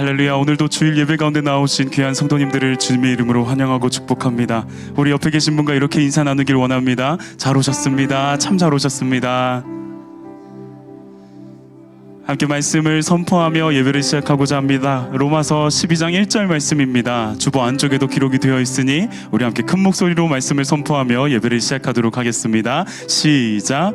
할렐루야 오늘도 주일 예배 가운데 나오신 귀한 성도님들을 주님의 이름으로 환영하고 축복합니다. 우리 옆에 계신 분과 이렇게 인사 나누길 원합니다. 잘 오셨습니다. 참 잘 오셨습니다 함께 말씀을 선포하며 예배를 시작하고자 합니다. 로마서 12장 1절 말씀입니다. 주보 안쪽에도 기록이 되어 있으니 우리 함께 큰 목소리로 말씀을 선포하며 예배를 시작하도록 하겠습니다. 시작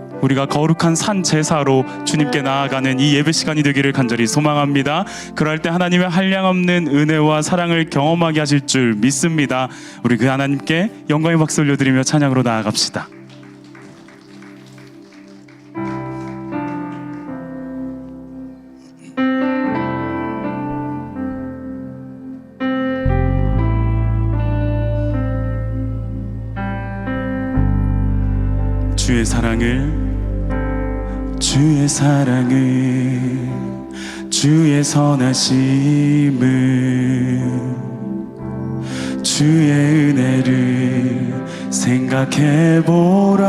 우리가 거룩한 산 제사로 주님께 나아가는 이 예배 시간이 되기를 간절히 소망합니다. 그럴 때 하나님의 한량없는 은혜와 사랑을 경험하게 하실 줄 믿습니다. 우리 그 하나님께 영광의 박수 올려드리며 찬양으로 나아갑시다. 사랑을 주의 선하심을 주의 은혜를 생각해 보라.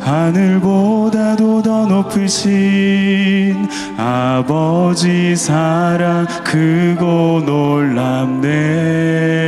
하늘보다도 더 높으신 아버지 사랑 크고 놀랍네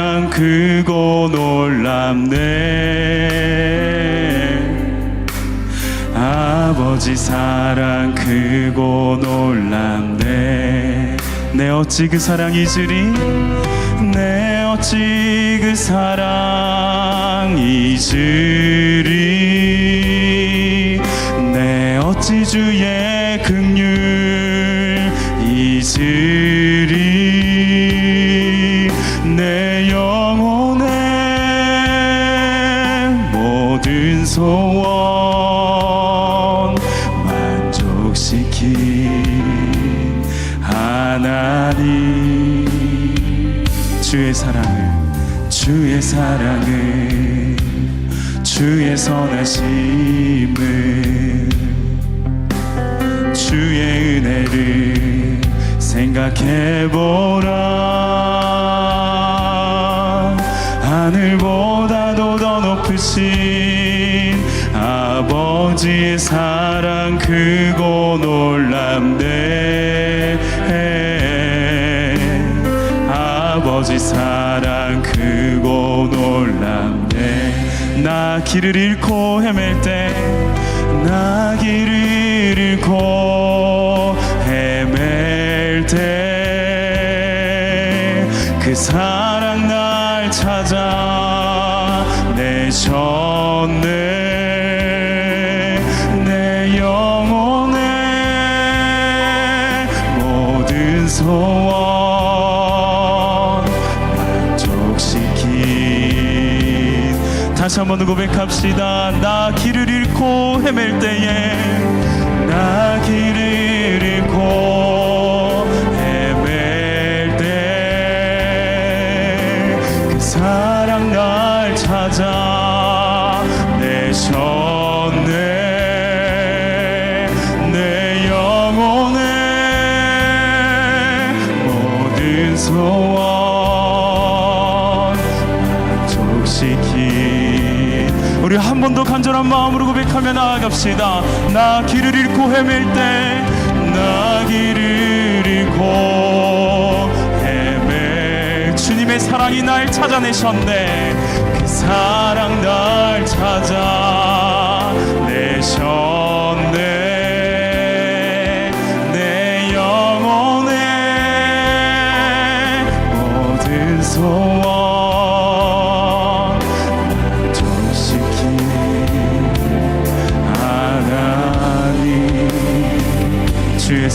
크고 놀랍네. 아버지 사랑 크고 놀랍네. 내 어찌 그 사랑 잊으리? 내 어찌 그 사랑 잊으리? 내 어찌 주의 주의 사랑을 주의 사랑을 주의 선하심을 주의 은혜를 생각해 보라 나 길을 잃고 헤맬 때 나 길을 잃고 헤맬 때 그 사랑 다시 한번 고백합시다. 나 길을 잃고 헤맬 때에 나 길을 잃고 헤맬 때 그 사랑 날 찾아 한 번 더 간절한 마음으로 고백하며 나아갑시다. 나 길을 잃고 헤맬 때 나 길을 잃고 헤맬. 주님의 사랑이 날 찾아내셨네. 그 사랑 날 찾아 내셨네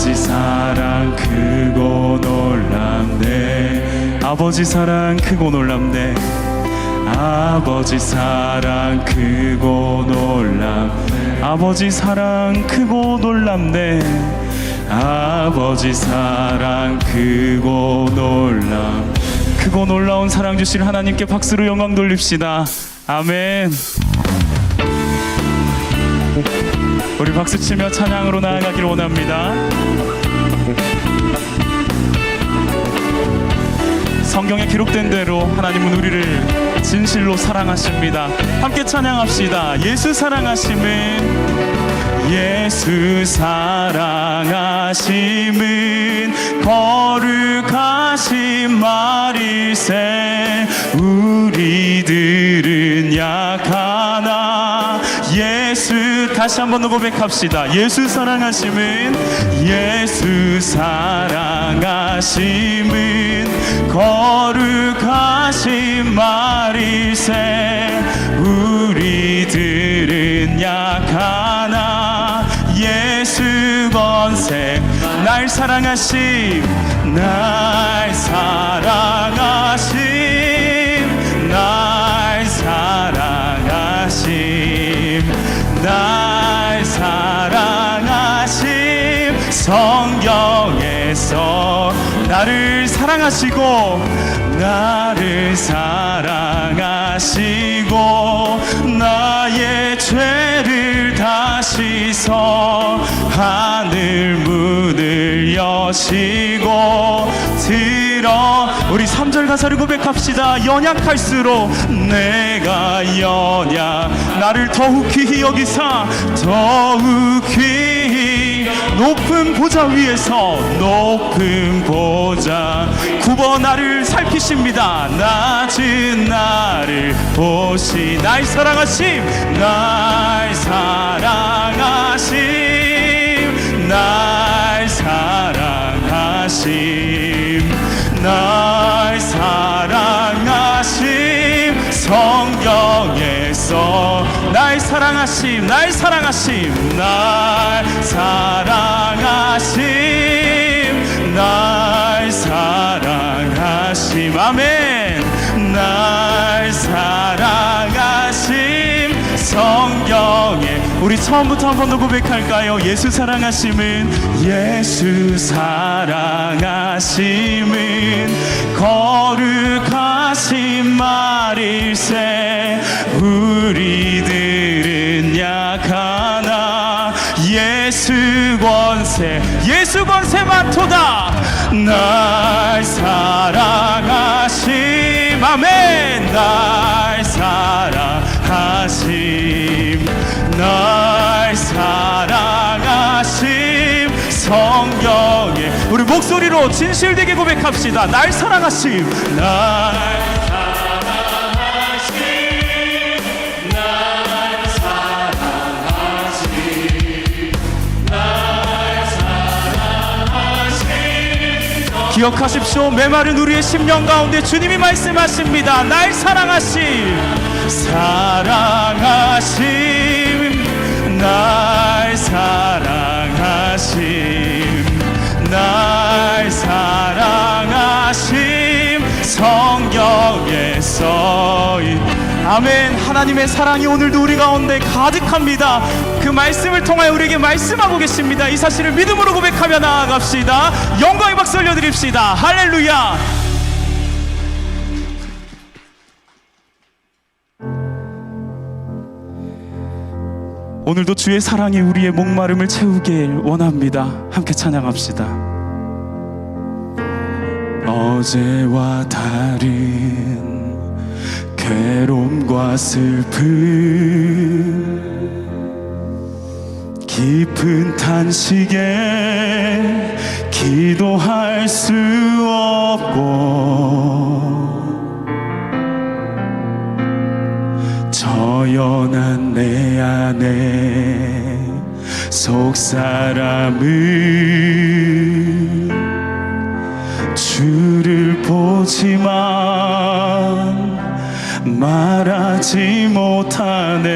아버지 사랑 크고 놀랍네. 아버지 사랑 크고 놀랍네. 아버지 사랑 크고 놀랍네 아버지 사랑 크고 놀랍네. 아버지 사랑 크고 놀람 크고 놀라운 사랑 주실 하나님께 박수로 영광 돌립시다. 아멘 우리 박수 치며 찬양으로 나아가기를 원합니다 성경에 기록된 대로 하나님은 우리를 진실로 사랑하십니다. 함께 찬양합시다. 예수 사랑하심은 예수 사랑하심은 거룩하신 말일세 우리들은 약하나 다시 한번 더 고백합시다. 예수 사랑하심은 예수 사랑하심은 거룩하신 말일세. 우리들은 약하나 예수 건세. 날 사랑하심 날 사랑 나를 사랑하시고 나를 사랑하시고 나의 죄를 다시서 하늘 문을 여시고 들어. 우리 3절 가사를 고백합시다. 연약할수록 내가 연약 나를 더욱 귀히 여기사 더욱 귀히 높은 보좌 위에서 높은 보좌. 굽어 나를 살피십니다. 낮은 나를 보시. 날 사랑하심 날 사랑하심 날 사랑하심 날 사랑하심 날 사랑하심 날 사랑하심 날 사랑하심 날 사랑하심. 아멘 우리 처음부터 한 번 더 고백할까요? 예수 사랑하심은 예수 사랑하심은 거룩하신 말일세 우리들은 약하나 예수 권세 예수 권세 맡도다. 날 사랑하심. 아멘. 날 소리로 진실되게 고백합시다. 날 사랑하심 날 사랑하심 날 사랑하심 날 사랑하심. 기억하십시오. 메마른 우리의 심령 가운데 주님이 말씀하십니다. 날 사랑하심. 사랑 서 이- 아멘. 하나님의 사랑이 오늘도 우리 가운데 가득합니다. 그 말씀을 통하여 우리에게 말씀하고 계십니다. 이 사실을 믿음으로 고백하며 나아갑시다. 영광의 박수 올려드립시다. 할렐루야. 오늘도 주의 사랑이 우리의 목마름을 채우길 원합니다. 함께 찬양합시다. 어제와 다른 괴로움과 슬픔 깊은 탄식에 기도할 수 없고 저연한 내 안에 속사람을 주를 보지만 말하지 못하네.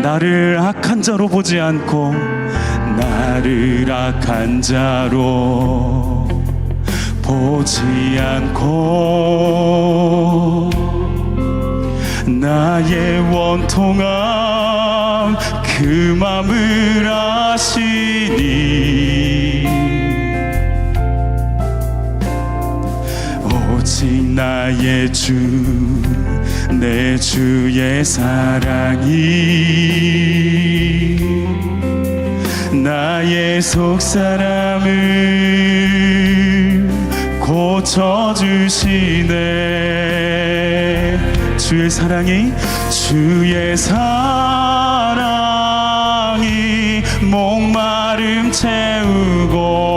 나를 악한 자로 보지 않고 나를 악한 자로 보지 않고 나의 원통함 그 맘을 아시니 오직 나의 주 내 주의 사랑이 나의 속사람을 고쳐주시네. 주의 사랑이 주의 사랑이 목마름 채우고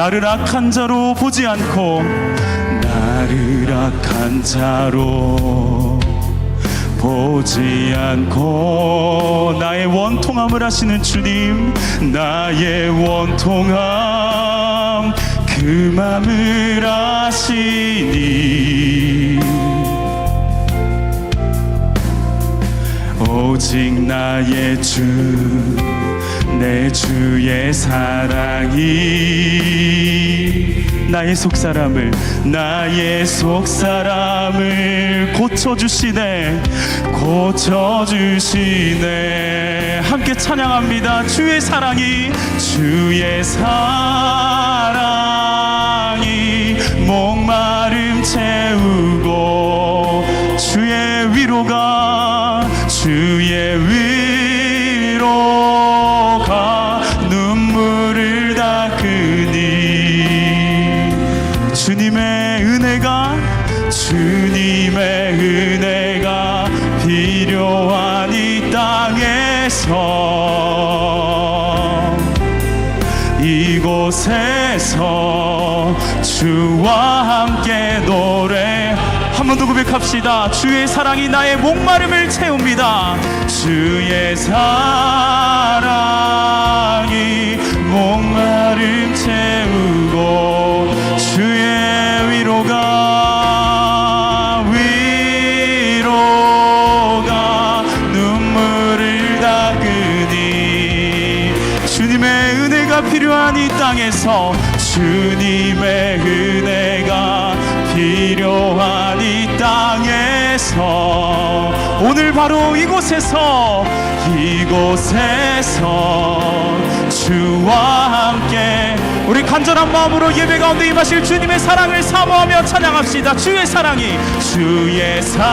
나를 악한 자로 보지 않고 나를 악한 자로 보지 않고 나의 원통함을 하시는 주님 나의 원통함 그 맘을 아시니. 오직 나의 주 내 주의 사랑이 나의 속사람을 나의 속사람을 고쳐주시네. 고쳐주시네. 함께 찬양합니다. 주의 사랑이 주의 사랑 주님의 은혜가 주님의 은혜가 필요한 이 땅에서 이곳에서 주와 함께 노래 한 번 더 고백합시다. 주의 사랑이 나의 목마름을 채웁니다. 주의 사랑이 바로 이곳에서 이곳에서 주와 함께 우리 간절한 마음으로 예배 가운데 임하실 주님의 사랑을 사모하며 찬양합시다. 주의 사랑이 주의 사랑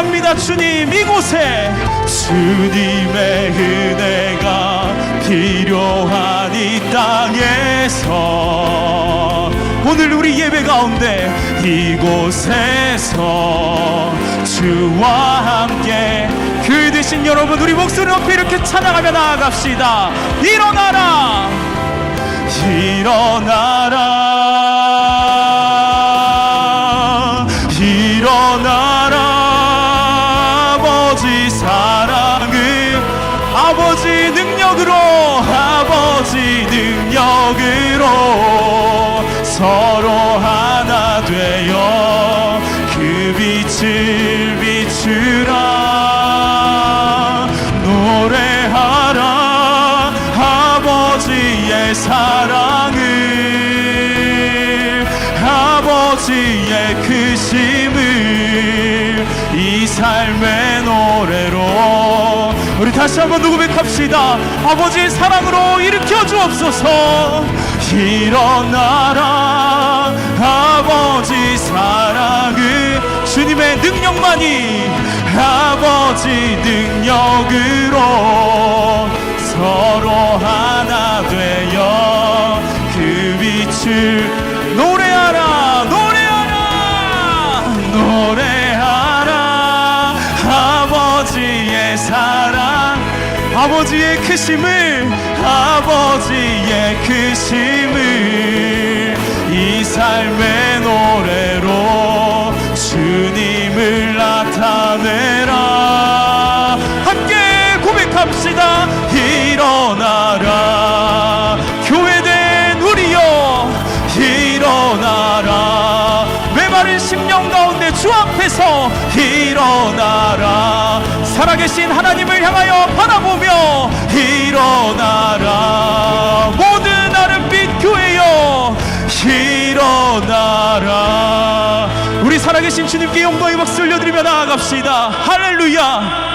필요합니다 주님. 이곳에. 주님의 은혜가 필요한 이 땅에서 오늘 우리 예배 가운데 이곳에서 주와 함께 그 대신 여러분 우리 목소리 높이 이렇게 찬양하며 나아갑시다. 일어나라. 일어나라 빛을 비추라. 노래하라. 아버지의 사랑을. 아버지의 크심을. 이 삶의 노래로. 우리 다시 한번 누구 백합시다. 아버지의 사랑으로 일으켜 주옵소서. 일어나라. 능력만이 아버지 능력으로 서로 하나 되어 그 빛을 노래하라 노래하라 노래하라. 아버지의 사랑 아버지의 크심을 아버지의 크심 고백합시다. 일어나라. 교회된 우리여 일어나라. 메마른 심령 가운데 주 앞에서 일어나라. 살아계신 하나님을 향하여 바라보며 일어나라. 모든 아름빛 교회여 일어나라. 우리 살아계신 주님께 영광의 박수 올려드리며 나아갑시다. 할렐루야